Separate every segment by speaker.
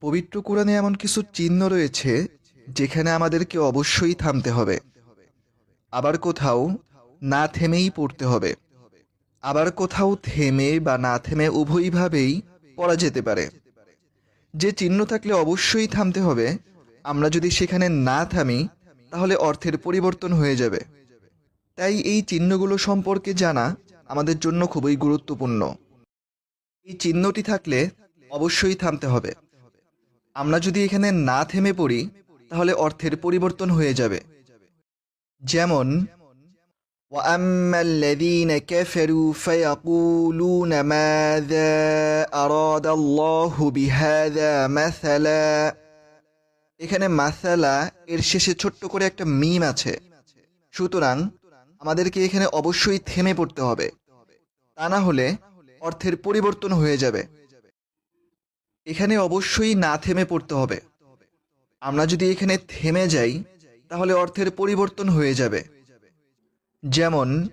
Speaker 1: পবিত্র কোরআনে এমন কিছু চিহ্ন রয়েছে যেখানে আমাদেরকে অবশ্যই থামতে হবে। আবার কোথাও না থেমেই পড়তে হবে। আবার কোথাও থেমে বা না থেমে উভয়ভাবেই পড়া যেতে পারে। যে চিহ্ন থাকলে অবশ্যই থামতে হবে, আমরা যদি সেখানে না থামি, তাহলে অর্থের পরিবর্তন হয়ে যাবে। তাই এই চিহ্নগুলো সম্পর্কে জানা আমাদের জন্য খুবই গুরুত্বপূর্ণ। এই চিহ্নটি থাকলে অবশ্যই থামতে হবে। আমরা যদি এখানে না থেমে পড়ি তাহলে অর্থের পরিবর্তন হয়ে যাবে যেমন وأما الذين كفروا فيقولون ماذا أراد الله بهذا مثلا এখানে মাসালা এর শেষে ছোট্ট করে একটা মিম আছে সুতরাং আমাদেরকে এখানে অবশ্যই থেমে পড়তে হবে তা না হলে অর্থের পরিবর্তন হয়ে যাবে এখানে অবশ্যই না থেমে পড়তে হবে। আমরা যদি এখানে থেমে যাই, তাহলে অর্থের পরিবর্তন হয়ে যাবে। যেমন,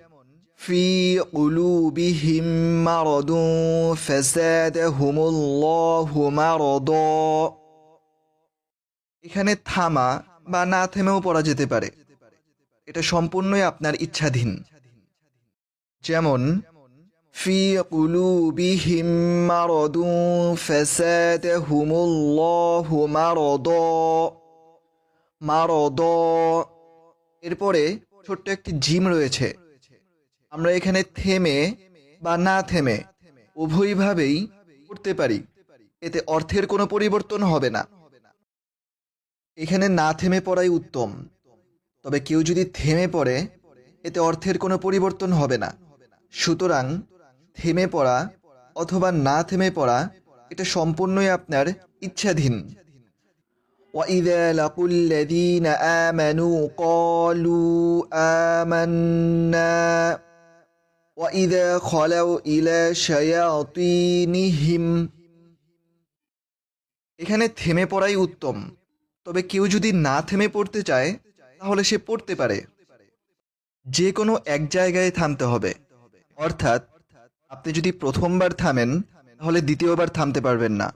Speaker 1: ফি উলুবিহিম এখানে থামা বা না থেমেও পড়া যেতে পারে। এটা সম্পূর্ণই আপনার ইচ্ছাধীন। যেমন ফি কুলুবিহিম মারদু ফাসাদাহুমুল্লাহু মারদা। মারদা। এরপরে ছোট্ট একটি জিম রয়েছে। আমরা এখানে থেমে বা না থেমে উভয়ভাবেই পড়তে পারি। এতে অর্থের কোনো পরিবর্তন হবে না। এখানে না থেমে পড়াই উত্তম। তবে কেউ যদি থেমে পড়ে, এতে অর্থের কোনো পরিবর্তন হবে না। সুতরাং থেমে পড়া অথবা না থেমে পড়া এটা সম্পূর্ণই আপনার ইচ্ছাধীন وإذا لقوا الذين آمنوا قالوا آمنا وإذا خلوا إلى شياطينهم এখানে থেমে পড়াই উত্তম তবে কেউ যদি না থেমে পড়তে চায় তাহলে সে পড়তে পারে যে কোনো এক জায়গায় থামতে হবে অর্থাৎ আপনি যদি প্রথমবার থামেন, তাহলে দ্বিতীয়বার থামতে পারবেন না।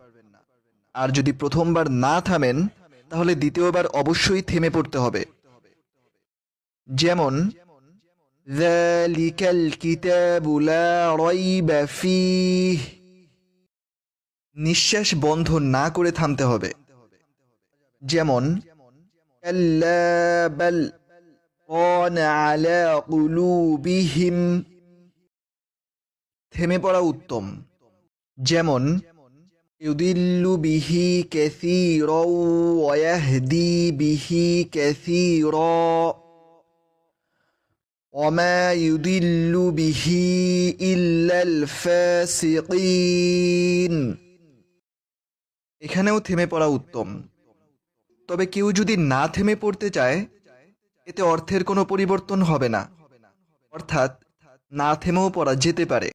Speaker 1: আর যদি প্রথমবার না থামেন, তাহলে দ্বিতীয়বার অবশ্যই থেমে পড়তে হবে। যেমন নিঃশ্বাস বন্ধ না করে থামতে হবে। যেমন আলা থেমে পড়া উত্তম যেমন يضل به كثيرا ويهدي به كثيرا وما يضل به إلا الفاسقين এখানেও থেমে পড়া উত্তম তবে কেউ যদি না থেমে পড়তে চায় এতে অর্থের কোনো পরিবর্তন হবে না অর্থাৎ না থেমেও পড়া যেতে পারে